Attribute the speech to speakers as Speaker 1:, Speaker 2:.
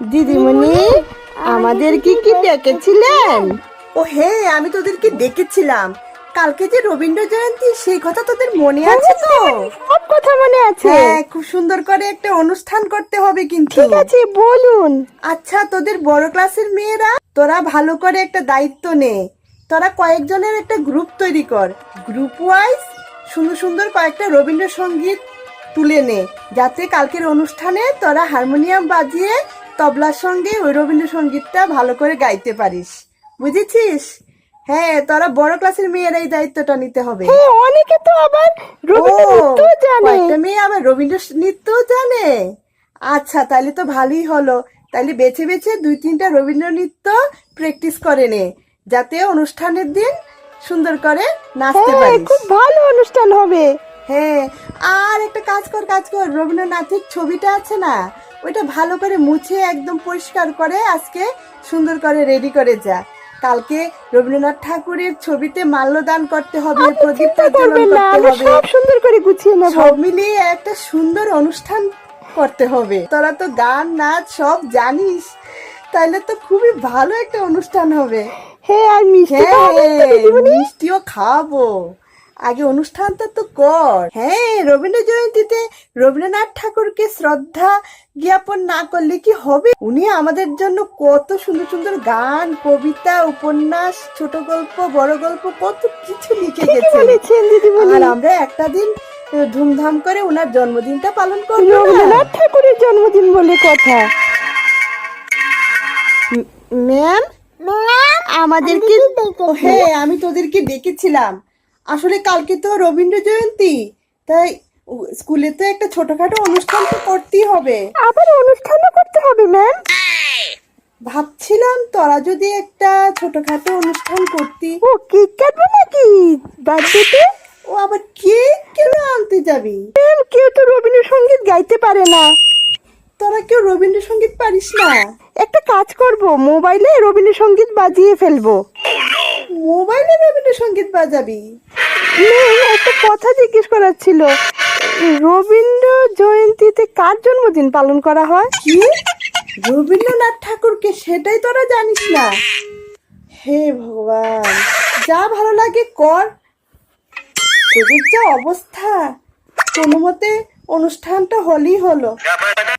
Speaker 1: দিদিমণি আমাদের কি কি ডেকেছিলেন?
Speaker 2: ও হে আমি তোদেরকে ডেকেছিলাম। কালকে যে রবীন্দ্র জয়ন্তী সেই কথা তোদের মনে আছে তো?
Speaker 1: সব কথা মনে আছে।
Speaker 2: হ্যাঁ খুব সুন্দর করে একটা অনুষ্ঠান করতে হবে কিন্তু।
Speaker 1: ঠিক আছে বলুন।
Speaker 2: আচ্ছা তোদের বড় ক্লাসের মেয়েরা তোরা ভালো করে একটা দায়িত্ব নে। তোরা কয়েকজনের একটা গ্রুপ তৈরি কর। গ্রুপ ওয়াইজ সুন্দর সুন্দর কয়েকটা রবীন্দ্রসঙ্গীত তুলে নে। যাতে কালকের অনুষ্ঠানে তোরা হারমোনিয়াম বাজিয়ে তবলার সঙ্গে ওই রবীন্দ্রসঙ্গীতটা ভালো করে গাইতে পারিস। বুঝেছিস? হ্যাঁ তোরা বড় ক্লাসের মেয়েরা এই দায়িত্বটা নিতে হবে।
Speaker 1: হ্যাঁ অনেকে তো আবার রবীন্দ্র জানে।
Speaker 2: মেয়ে আবার রবীন্দ্র নৃত্য জানে। আচ্ছা তাহলে তো ভালোই হলো। তাহলে বেছে বেছে দুই তিনটা রবীন্দ্র নৃত্য প্র্যাকটিস করে নে যাতে অনুষ্ঠানের দিন সুন্দর করে নাচতে
Speaker 1: হ্যাঁ
Speaker 2: পারিস।
Speaker 1: খুব ভালো অনুষ্ঠান হবে।
Speaker 2: হ্যাঁ আর একটা কাজ কর কাজ কর। রবীন্দ্রনাথের ছবিটা আছে না? ওইটা ভালো করে মুছে একদম পরিষ্কার করে আজকে সুন্দর করে রেডি করে যা। কালকে রবীন্দ্রনাথ ঠাকুরের ছবিতে মাল্যদান করতে হবে প্রদীপ
Speaker 1: চিন্তা করবেন না সুন্দর করে গুছিয়ে নেব।
Speaker 2: সব মিলিয়ে একটা সুন্দর অনুষ্ঠান করতে হবে। তোরা তো গান নাচ সব জানিস তাহলে তো খুবই ভালো একটা অনুষ্ঠান হবে।
Speaker 1: হ্যাঁ আর মিষ্টি
Speaker 2: হ্যাঁ মিষ্টিও খাওয়াবো আগে অনুষ্ঠানটা তো কর। হ্যাঁ রবীন্দ্র জয়ন্তীতে রবীন্দ্রনাথ ঠাকুরকে শ্রদ্ধা জ্ঞাপন না করলে কি হবে? উনি আমাদের জন্য কত সুন্দর সুন্দর গান কবিতা উপন্যাস ছোট গল্প বড় গল্প কত কিছু লিখে গেছেন। আর আমরা একটা দিন ধুমধাম করে ওনার জন্মদিনটা পালন করব
Speaker 1: রবীন্দ্রনাথ ঠাকুরের জন্মদিন বলে কথা।
Speaker 2: ম্যাম আমাদেরকে হ্যাঁ আমি তোদেরকে ডেকেছিলাম আসলে কালকে তো রবীন্দ্র জয়ন্তী। তাই স্কুলে তো একটা ছোটখাটো অনুষ্ঠান তো করতেই হবে।
Speaker 1: আবার অনুষ্ঠানও করতে হবে ম্যাম?
Speaker 2: ভাবছিলাম তোরা যদি একটা ছোটখাটো অনুষ্ঠান করতি।
Speaker 1: ও কেক কাটবো নাকি? বার্থডেতে?
Speaker 2: ও আবার কেক কেন আনতে যাবি?
Speaker 1: ম্যাম কেউ তো রবীন্দ্রসঙ্গীত গাইতে পারে না।
Speaker 2: তোরা কেউ রবীন্দ্রসঙ্গীত পারিস না?
Speaker 1: একটা কাজ করব মোবাইলে রবীন্দ্রসঙ্গীত বাজিয়ে ফেলব।
Speaker 2: মোবাইলে রবীন্দ্রসঙ্গীত বাজাবি?
Speaker 1: একটা কথা জিজ্ঞেস করার ছিল। রবীন্দ্র জয়ন্তীতে কার জন্মদিন পালন করা হয়?
Speaker 2: কি? রবীন্দ্রনাথ ঠাকুরকে সেটাই তোরা জানিস না? হে ভগবান, যা ভালো লাগে কর। তোদের যা অবস্থা, কোনো মতে অনুষ্ঠানটা হলেই হলো।